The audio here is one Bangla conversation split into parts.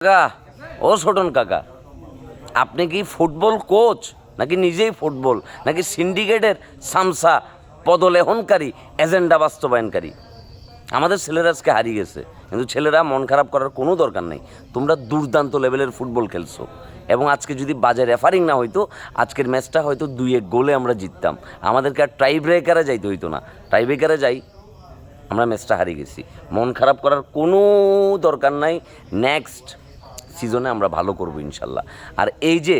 কাকা, ও ছোটন কাকা, আপনি কি ফুটবল কোচ নাকি নিজেই ফুটবল নাকি সিন্ডিকেটের সামসা পদলেহনকারী, এজেন্ডা বাস্তবায়নকারী? আমাদের ছেলেরা আজকে হারিয়ে গেছে, কিন্তু ছেলেরা মন খারাপ করার কোনো দরকার নেই। তোমরা দুর্দান্ত লেভেলের ফুটবল খেলছো এবং আজকে যদি বাজে রেফারিং না হইতো, আজকের ম্যাচটা হয়তো দুই এক গোলে আমরা জিততাম। আমাদেরকে আর টাই ব্রেকারে যাইতে হইতো না। টাই ব্রেকারে যাই, আমরা ম্যাচটা হারিয়ে গেছি। মন খারাপ করার কোনো দরকার নাই। নেক্সট সিজনে আমরা ভালো করব ইনশাল্লাহ। আর এই যে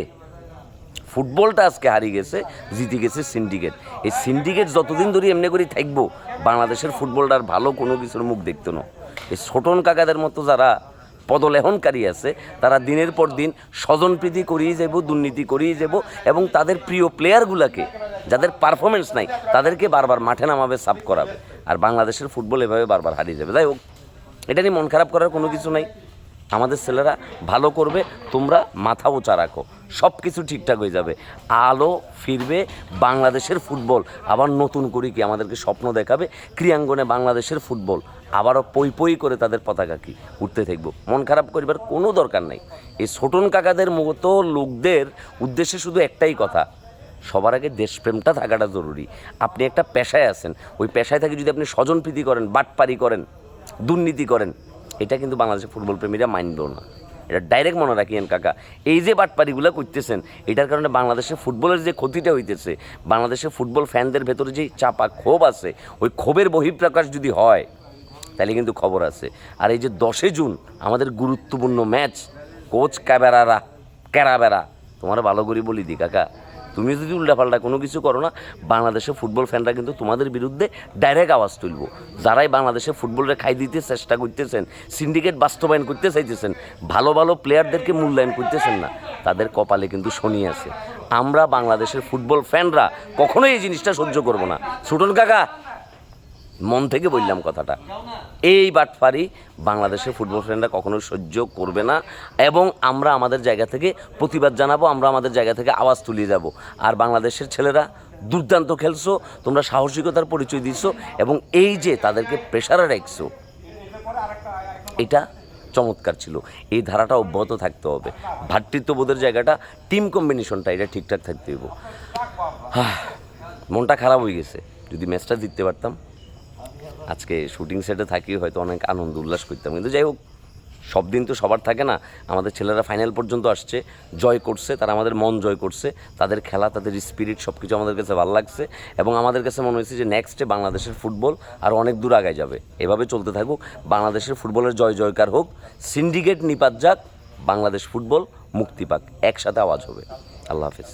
ফুটবলটা আজকে হারিয়ে গেছে, জিতে গেছে সিন্ডিকেট এই সিন্ডিকেট যতদিন ধরে এমনি করে থাকব, বাংলাদেশের ফুটবলটা আর ভালো কোনো কিছুর মুখ দেখতো না। এই ছোটন কাকাদের মতো যারা পদলেহনকারী আছে, তারা দিনের পর দিন স্বজনপ্রীতি করিয়ে যাব দুর্নীতি করিয়ে যাব এবং তাদের প্রিয় প্লেয়ারগুলোকে যাদের পারফরমেন্স নাই, তাদেরকে বারবার মাঠে নামাবে সাফ করাবে। আর বাংলাদেশের ফুটবল এভাবে বারবার হারিয়ে যাবে। যাই হোক, এটা নিয়ে মন খারাপ করার কোনো কিছু নাই। আমাদের ছেলেরা ভালো করবে, তোমরা মাথা উঁচা রাখো। সব কিছু ঠিকঠাক হয়ে যাবে। আলো ফিরবে বাংলাদেশের ফুটবল। আবার নতুন করে কি আমাদেরকে স্বপ্ন দেখাবে? ক্রিয়াঙ্গনে বাংলাদেশের ফুটবল। আবারও পই পই করে তাদের পতাকা কি? উঠতে থাকব। মন খারাপ করিবার কোনো দরকার নাই। এই ছোটন কাকাদের মতো লোকদের উদ্দেশ্যে শুধু একটাই কথা। সবার আগে দেশপ্রেমটা থাকাটা জরুরি। আপনি একটা পেশায় আছেন। ওই পেশায় থেকে যদি আপনি স্বজনপ্রীতি করেন, বাটপারি করেন, দুর্নীতি করেন এটা কিন্তু বাংলাদেশের ফুটবল প্রেমীরা মানবেও না। এটা ডাইরেক্ট মনে রাখিয়েন কাকা। এই যে বাটপারিগুলো করতেছেন, এটার কারণে বাংলাদেশের ফুটবলের যে ক্ষতিটা হইতেছে, বাংলাদেশের ফুটবল ফ্যানদের ভেতরে যে চাপা ক্ষোভ আছে, ওই ক্ষোভের বহিঃপ্রকাশ যদি হয়, তাহলে কিন্তু খবর আছে। আর এই যে দশে জুন, আমাদের গুরুত্বপূর্ণ ম্যাচ, কোচ ক্যাবেরারা, ক্যারাবেরা তোমার ভালো করে বলি দি কাকা। তুমি যদি উল্টাপাল্টা কোনো কিছু করো না, বাংলাদেশের ফুটবল ফ্যানরা কিন্তু তোমাদের বিরুদ্ধে ডাইরেক্ট আওয়াজ তুলব। যারাই বাংলাদেশে ফুটবলের খাই দিতে চেষ্টা করতেছেন সিন্ডিকেট বাস্তবায়ন করতে চাইতেছেন, ভালো ভালো প্লেয়ারদেরকে মূল্যায়ন করতেছেন না, তাদের কপালে কিন্তু শনি আছে। আমরা বাংলাদেশের ফুটবল ফ্যানরা কখনোই এই জিনিসটা সহ্য করব না। সুটন কাকা মন থেকে বললাম কথাটা। এই বাটফারি বাংলাদেশের ফুটবল ফ্রেন্ডরা কখনোই সহ্য করবে না এবং আমরা আমাদের জায়গা থেকে প্রতিবাদ জানাব, আমরা আমাদের জায়গা থেকে আওয়াজ তুলিয়ে যাব আর বাংলাদেশের ছেলেরা দুর্দান্ত খেলছো, তোমরা সাহসিকতার পরিচয় দিচ্ছ এবং এই যে তাদেরকে প্রেশারে রাখছো, এটা চমৎকার ছিল। এই ধারাটা অব্যাহত থাকতে হবে। ভ্রাতৃত্ববোধের জায়গাটা টিম কম্বিনেশনটা এটা ঠিকঠাক থাকতে হইব। মনটা খারাপ হয়ে গেছে। যদি ম্যাচটা জিততে পারতাম আজকে শুটিং সেটে থাকি, হয়তো অনেক আনন্দ উল্লাস করতাম। কিন্তু যাই হোক, সব দিন তো সবার থাকে না। আমাদের ছেলেরা ফাইনাল পর্যন্ত আসছে, জয় করছে, তারা আমাদের মন জয় করছে, তাদের খেলা, তাদের স্পিরিট সব কিছু আমাদের কাছে ভালো লাগছে। এবং আমাদের কাছে মনে হয়েছে যে নেক্সটে বাংলাদেশের ফুটবল আর অনেক দূর আগায় যাবে। এভাবে চলতে থাকুক, বাংলাদেশের ফুটবলের জয় জয়কার হোক সিন্ডিকেট নিপাত যাক, বাংলাদেশ ফুটবল মুক্তি পাক। একসাথে আওয়াজ হবে। আল্লাহ হাফিজ।